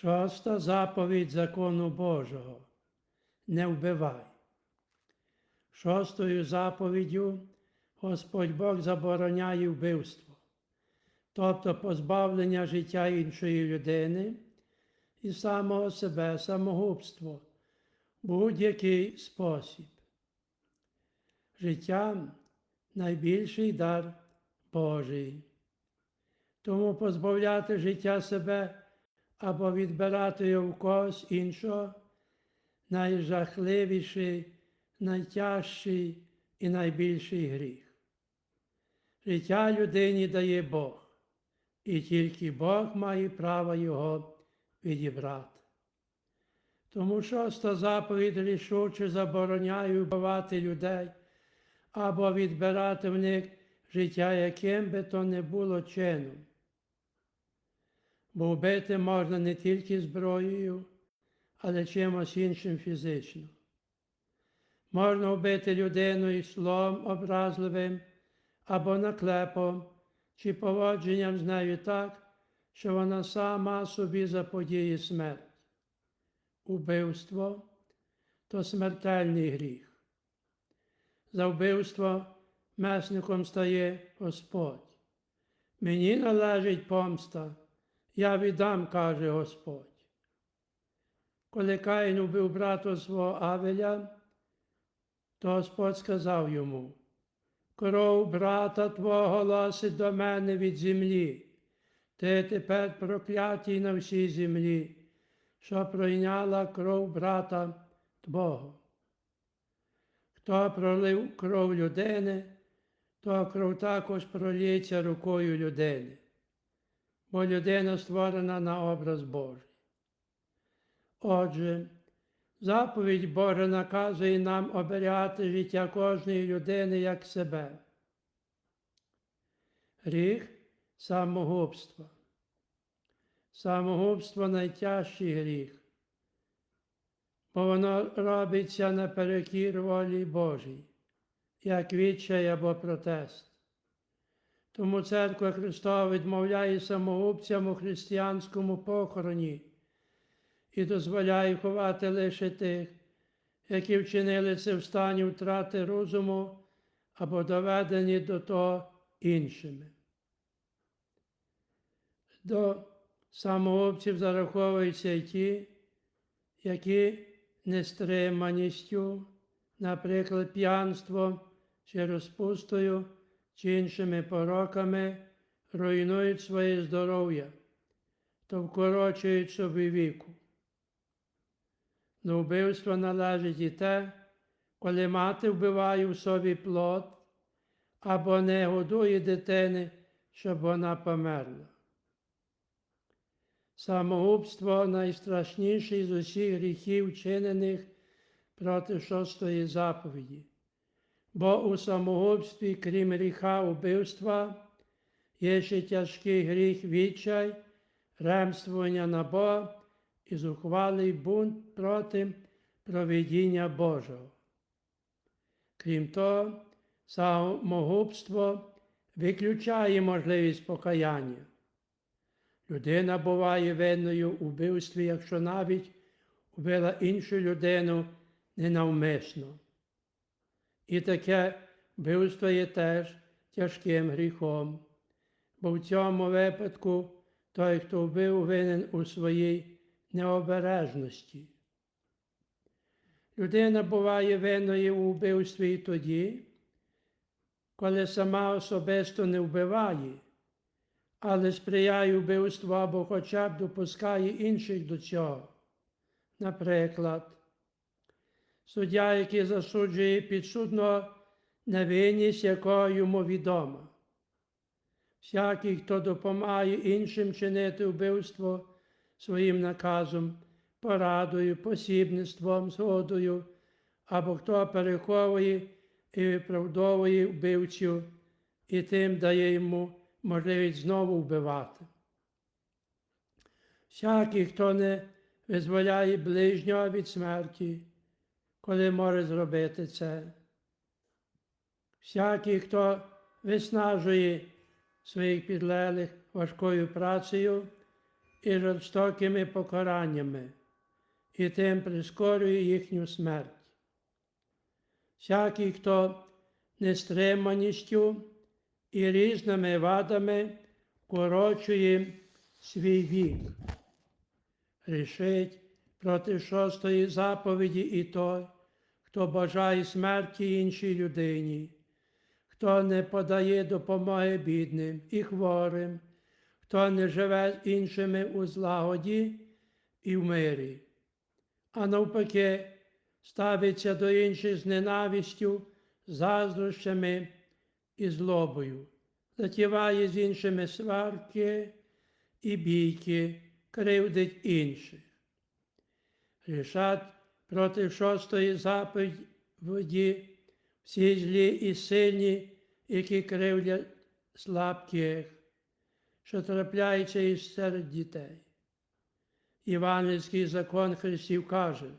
Шоста заповідь закону Божого. Не вбивай. Шостою заповіддю Господь Бог забороняє вбивство, тобто позбавлення життя іншої людини і самого себе самогубство в будь-який спосіб. Життя найбільший дар Божий. Тому позбавляти життя себе або відбирати в когось іншого найжахливіший, найтяжчий і найбільший гріх. Життя людині дає Бог, і тільки Бог має право його відібрати. Тому шоста заповідь рішуче забороняє вбивати людей або відбирати в них життя, яким би то не було чином. Бо вбити можна не тільки зброєю, але чимось іншим фізично. Можна вбити людину і словом образливим або наклепом, чи поводженням з нею так, що вона сама собі заподіє смерть. Убивство то смертельний гріх. За вбивство месником стає Господь. Мені належить помста, я віддам, каже Господь. Коли Каїн убив брата свого Авеля, то Господь сказав йому, кров брата твого голосить до мене від землі, ти тепер проклятий на всій землі, що пройняла кров брата твого. Хто пролив кров людини, то кров також проліється рукою людини, бо людина створена на образ Божий. Отже, заповідь Божа наказує нам оберігати життя кожної людини як себе. Гріх самогубства. Самогубство найтяжчий гріх, бо воно робиться наперекір волі Божій, як відчай або протест. Тому Церква Христова відмовляє самогубцям у християнському похороні і дозволяє ховати лише тих, які вчинили це в стані втрати розуму або доведені до того іншими. До самогубців зараховуються й ті, які нестриманістю, наприклад, п'янством чи розпустою чи іншими пороками руйнують своє здоров'я, то вкорочують собі віку. До вбивства належить і те, коли мати вбиває в собі плод або не годує дитини, щоб вона померла. Самогубство найстрашніший з усіх гріхів, вчинених проти шостої заповіді. Бо у самогубстві, крім гріха убивства, є ще тяжкий гріх відчай, ремствування на Бога і зухвалий бунт проти проведіння Божого. Крім того, самогубство виключає можливість покаяння. Людина буває винною у вбивстві, якщо навіть убила іншу людину ненавмисно. І таке вбивство є теж тяжким гріхом, бо в цьому випадку той, хто вбив, винен у своїй необережності. Людина буває винною у вбивстві тоді, коли сама особисто не вбиває, але сприяє вбивству або хоча б допускає інших до цього. Наприклад, суддя, який засуджує підсудного невинність, якого йому відома. Всякий, хто допомагає іншим чинити вбивство своїм наказом, порадою, посібництвом, згодою, або хто переховує і виправдовує вбивцю і тим дає йому можливість знову вбивати. Всякий, хто не визволяє ближнього від смерті, коли може зробити це. Всякий, хто виснажує своїх підлеглих важкою працею і жорстокими покараннями, і тим прискорює їхню смерть. Всякий, хто нестриманістю і різними вадами корочує свій вік, рішить проти шостої заповіді і той, хто бажає смерті іншій людині, хто не подає допомоги бідним і хворим, хто не живе з іншими у злагоді і в мирі, а навпаки, ставиться до інших з ненавистю, заздрощами і злобою, затіває з іншими сварки і бійки, кривдить інших. Рішать проти шостої заповіді всі злі і сильні, які кривдять слабких, що трапляється із серед дітей. Івангельський закон Христів каже,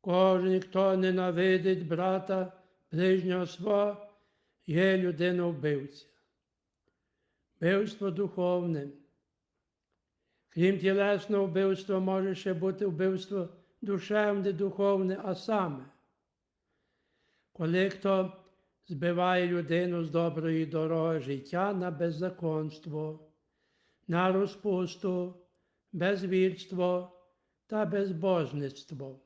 кожен, хто ненавидить брата ближнього свого, є людина-вбивця. Вбивство духовне. Крім тілесного вбивства, може ще бути вбивство душевне, духовне, а саме, коли хто збиває людину з доброї дороги життя на беззаконство, на розпусту, безвірство та безбожництво,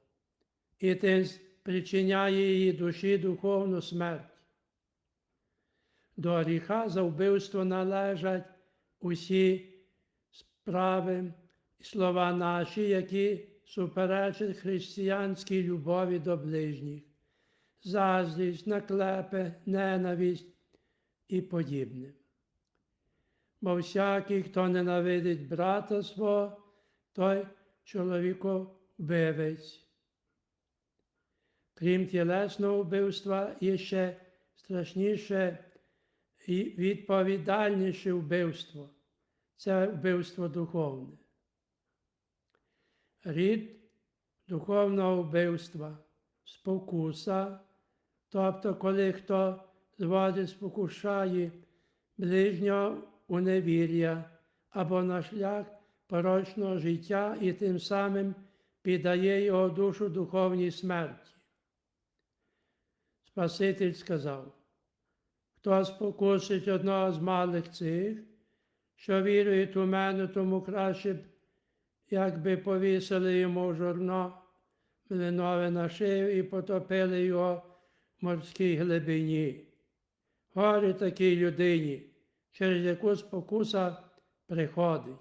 і тим причиняє її душі духовну смерть. До гріха за вбивство належать усі справи і слова наші, які суперечать християнській любові до ближніх, заздрість, наклепи, ненависть і подібне. Бо всякий, хто ненавидить брата свого, той чоловіковбивець. Крім тілесного вбивства, є ще страшніше і відповідальніше вбивство це вбивство духовне. Рід духовного вбивства, спокуса, тобто, коли хто зводить спокушає ближнього у невір'я або на шлях порочного життя і тим самим піддає його душу духовній смерті. Спаситель сказав, хто спокусить одного з малих цих, що вірують у мене, тому краще б, якби повісили йому жорно млинове на шию і потопили його в морській глибині. Горе такій людині, через яку спокуса приходить.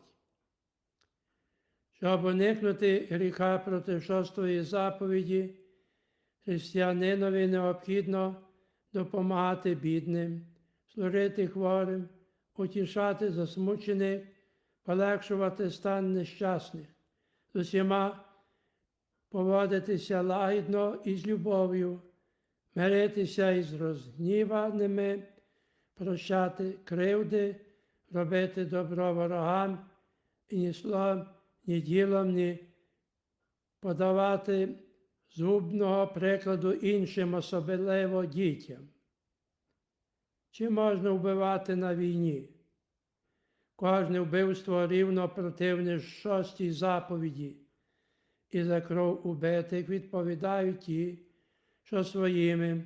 Щоб уникнути гріха проти шостої заповіді, християнинові необхідно допомагати бідним, служити хворим, утішати засмучених, полегшувати стан нещасних, з усіма поводитися лагідно і з любов'ю, миритися із розгніваними, прощати кривди, робити добро ворогам і ні словом, ні ділом, ні подавати зубного прикладу іншим, особливо дітям. Чи можна вбивати на війні? Кожне вбивство рівно противне шостій заповіді, і за кров убитих відповідають ті, що своїми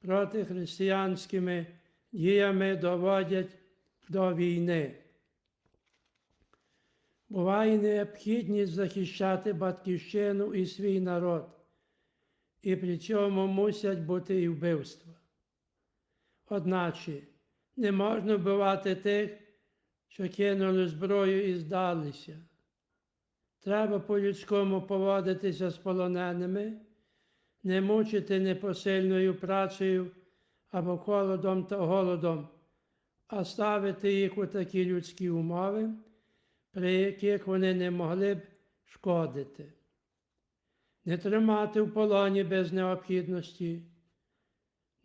протихристиянськими діями доводять до війни. Буває необхідність захищати батьківщину і свій народ, і при цьому мусять бути і вбивства. Одначе не можна вбивати тих, що кинули зброю і здалися. Треба по-людському поводитися з полоненими, не мучити непосильною працею або холодом та голодом, а ставити їх у такі людські умови, при яких вони не могли б шкодити, не тримати в полоні без необхідності,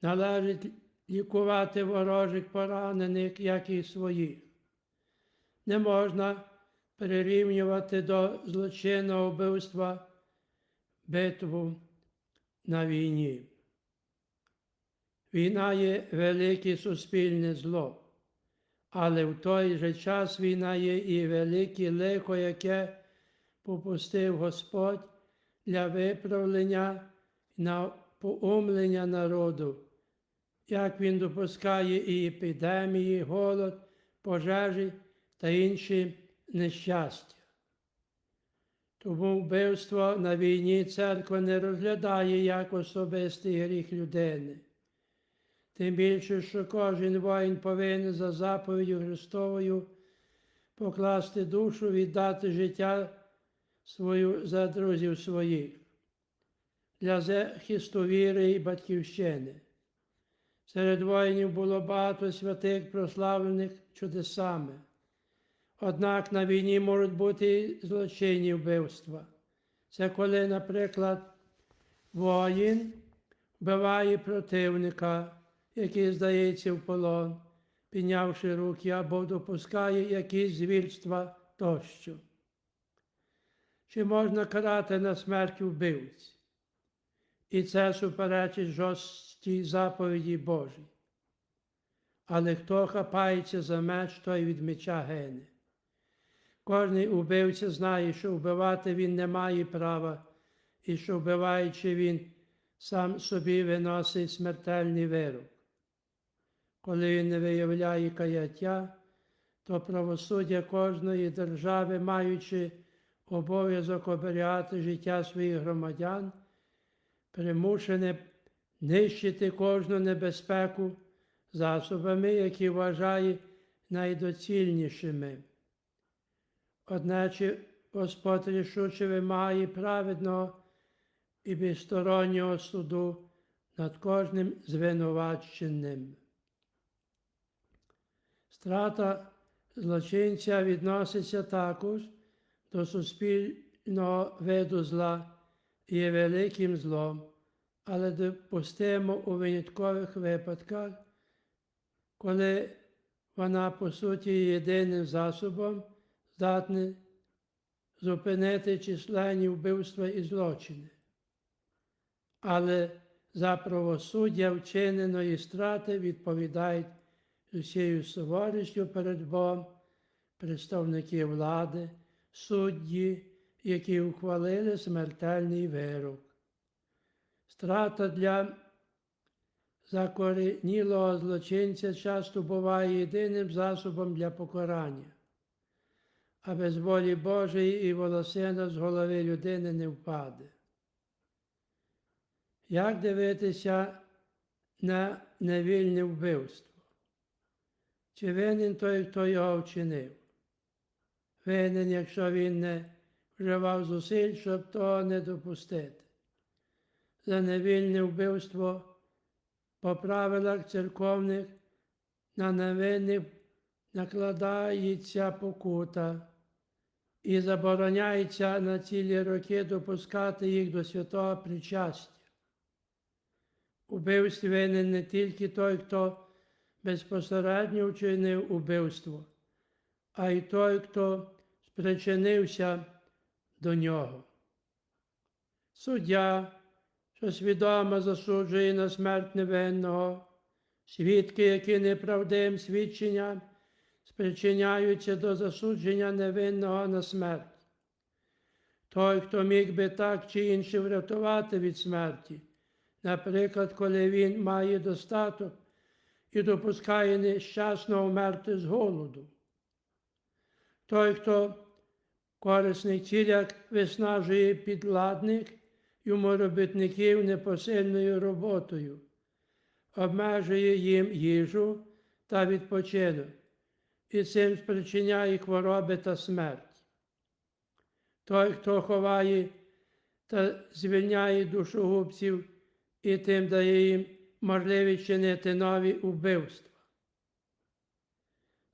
належить лікувати ворожих поранених, як і своїх. Не можна прирівнювати до злочинного вбивства битву на війні. Війна є велике суспільне зло, але в той же час війна є і велике лихо, яке попустив Господь для виправлення на поумлення народу, як він допускає і епідемії, голод, пожежі та інші нещастя. Тому вбивство на війні церква не розглядає як особистий гріх людини. Тим більше, що кожен воїн повинен за заповіддю Христовою покласти душу, віддати життя свою за друзів своїх, для захисту віри і батьківщини. Серед воїнів було багато святих, прославлених чудесами. Однак на війні можуть бути злочинні вбивства. Це коли, наприклад, воїн вбиває противника, який здається в полон, піднявши руки або допускає якісь звірства тощо. Чи можна карати на смерть вбивць? І це суперечить жорсткій заповіді Божій. Але хто хапається за меч, той від меча гине. Кожний убивця знає, що вбивати він не має права, і що вбиваючи він сам собі виносить смертельний вирок. Коли він не виявляє каяття, то правосуддя кожної держави, маючи обов'язок оберігати життя своїх громадян, примушене нищити кожну небезпеку засобами, які вважає найдоцільнішими. Одначе Господь рішуче вимагає праведного і безстороннього суду над кожним звинуваченим. Страта злочинця відноситься також до суспільного виду зла і є великим злом, але допустимо у виняткових випадках, коли вона по суті єдиним засобом, здатний зупинити численні вбивства і злочини. Але за правосуддя вчиненої страти відповідають з усією суворістю перед Богом представники влади, судді, які ухвалили смертельний вирок. Страта для закоренілого злочинця часто буває єдиним засобом для покарання, а без волі Божої і волосина з голови людини не впаде. Як дивитися на невільне вбивство? Чи винен той, хто його вчинив? Винен, якщо він не вживав зусиль, щоб того не допустити. За невільне вбивство по правилах церковних на невинних накладається покута і забороняється на цілі роки допускати їх до святого причастя. Убивстві винен не тільки той, хто безпосередньо вчинив убивство, а й той, хто спричинився до нього. Суддя, що свідомо засуджує на смерть невинного, свідки, які неправдивим свідченням спричиняються до засудження невинного на смерть. Той, хто міг би так чи інше врятувати від смерті, наприклад, коли він має достаток і допускає нещасно вмерти з голоду. Той, хто в корисних виснажує підладних йому робітників непосильною роботою, обмежує їм їжу та відпочинок і цим спричиняє хвороби та смерть. Той, хто ховає та звільняє душогубців і тим дає їм можливість чинити нові вбивства.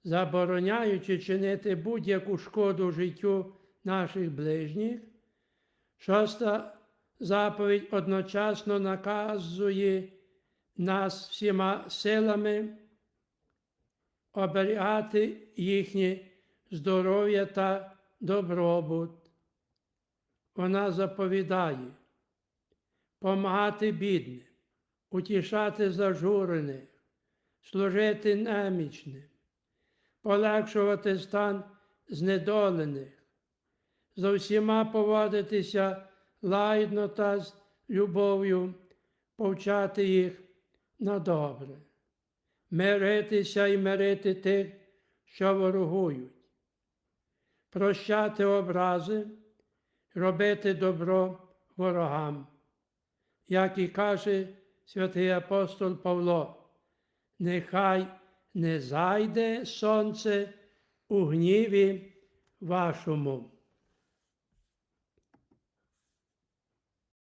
Забороняючи чинити будь-яку шкоду життю наших ближніх, шоста заповідь одночасно наказує нас всіма силами оберігати їхнє здоров'я та добробут. Вона заповідає помагати бідним, утішати зажурених, служити немічним, полегшувати стан знедолених, з усіма поводитися лагідно та з любов'ю, повчати їх на добре, миритися і мирити тих, що ворогують, прощати образи, робити добро ворогам, як і каже святий апостол Павло, нехай не зайде сонце у гніві вашому.